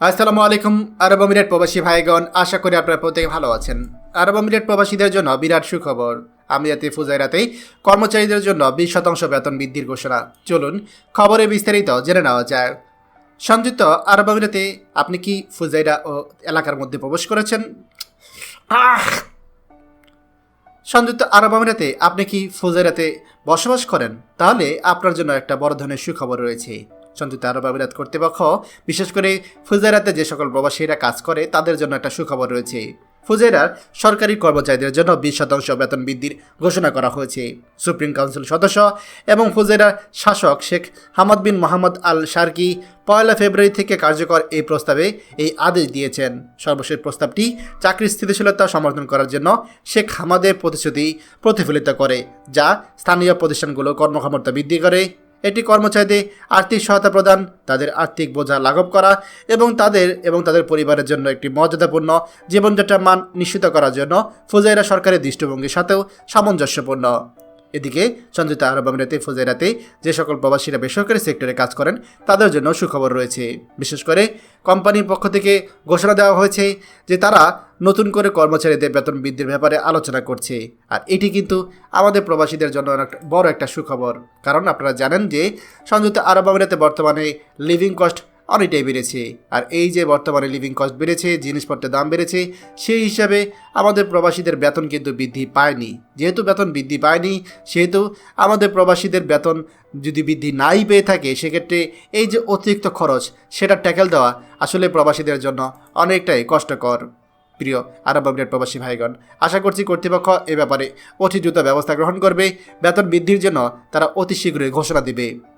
আসসালামু আলাইকুম, আরব আমিরাত প্রবাসী ভাইগণ, আশা করি আপনারা প্রত্যেকে ভালো আছেন। আরব আমিরাত প্রবাসীদের জন্য বিরাট সুখবর। আমিরাতে ফুজাইরাতে কর্মচারীদের জন্য বিশ শতাংশ বেতন বৃদ্ধির ঘোষণা। চলুন, খবরে বিস্তারিত জেনে নেওয়া যায় সংযুক্ত আরব আমিরাতে আপনি কি ফুজাইরা ও এলাকার মধ্যে প্রবেশ করেছেন! সংযুক্ত আরব আমিরাতে আপনি কি ফুজাইরাতে বসবাস করেন? তাহলে আপনার জন্য একটা বড় ধরনের সুখবর রয়েছে। সংযুক্ত আরব আমিরাত কর্তৃপক্ষ বিশেষ করে ফুজাইরাতে যে সকল প্রবাসীরা কাজ করে, তাদের জন্য একটা সুখবর রয়েছে। ফুজেরার সরকারি কর্মচারীদের জন্য বিশ শতাংশ বেতন বৃদ্ধির ঘোষণা করা হয়েছে। সুপ্রিম কাউন্সিল সদস্য এবং ফুজেরার শাসক Sheikh Hamad bin Mohammed Al Sharqi পয়লা ফেব্রুয়ারি থেকে কার্যকর এই প্রস্তাবে এই আদেশ দিয়েছেন। সর্বশেষ প্রস্তাবটি চাকরির স্থিতিশীলতা সমর্থন করার জন্য শেখ হামাদের প্রতিশ্রুতি প্রতিফলিত করে, যা স্থানীয় প্রতিষ্ঠানগুলো কর্মক্ষমতা বৃদ্ধি করে। এটি কর্মচারীদের আর্থিক সহায়তা প্রদান, তাদের আর্থিক বোঝা লাঘব করা এবং তাদের এবং তাদের পরিবারের জন্য একটি মর্যাদাপূর্ণ জীবনযাত্রার মান নিশ্চিত করার জন্য ফুজাইরা সরকারের দৃষ্টিভঙ্গির সাথেও সামঞ্জস্যপূর্ণ। এদিকে সংযুক্ত আরব আমিরাতে, ফুজাইরাতে যে সকল প্রবাসীরা বেসরকারি সেক্টরে কাজ করেন, তাদের জন্য সুখবর রয়েছে। বিশেষ করে কোম্পানির পক্ষ থেকে ঘোষণা দেওয়া হয়েছে যে তারা নতুন করে কর্মচারীদের বেতন বৃদ্ধির ব্যাপারে আলোচনা করছে। আর এটি কিন্তু আমাদের প্রবাসীদের জন্য বড় একটা সুখবর। কারণ আপনারা জানেন যে সংযুক্ত আরব আমিরাতে বর্তমানে লিভিং কস্ট অনেকটাই বেড়েছে। আর এই যে বর্তমানে লিভিং কস্ট বেড়েছে জিনিসপত্রের দাম বেড়েছে, সেই হিসাবে আমাদের প্রবাসীদের বেতন কিন্তু বৃদ্ধি পায়নি। যেহেতু বেতন বৃদ্ধি পায়নি, সেহেতু আমাদের প্রবাসীদের বেতন যদি বৃদ্ধি নাই পেয়ে থাকে, সেক্ষেত্রে এই যে অতিরিক্ত খরচ, সেটা ট্যাকেল দেওয়া আসলে প্রবাসীদের জন্য অনেকটাই কষ্টকর। প্রিয় আরব প্রবাসী ভাইগণ, আশা করছি কর্তৃপক্ষ এ ব্যাপারে অতি দ্রুত ব্যবস্থা গ্রহণ করবে। বেতন বৃদ্ধির জন্য তারা অতি শীঘ্রই ঘোষণা দিবে।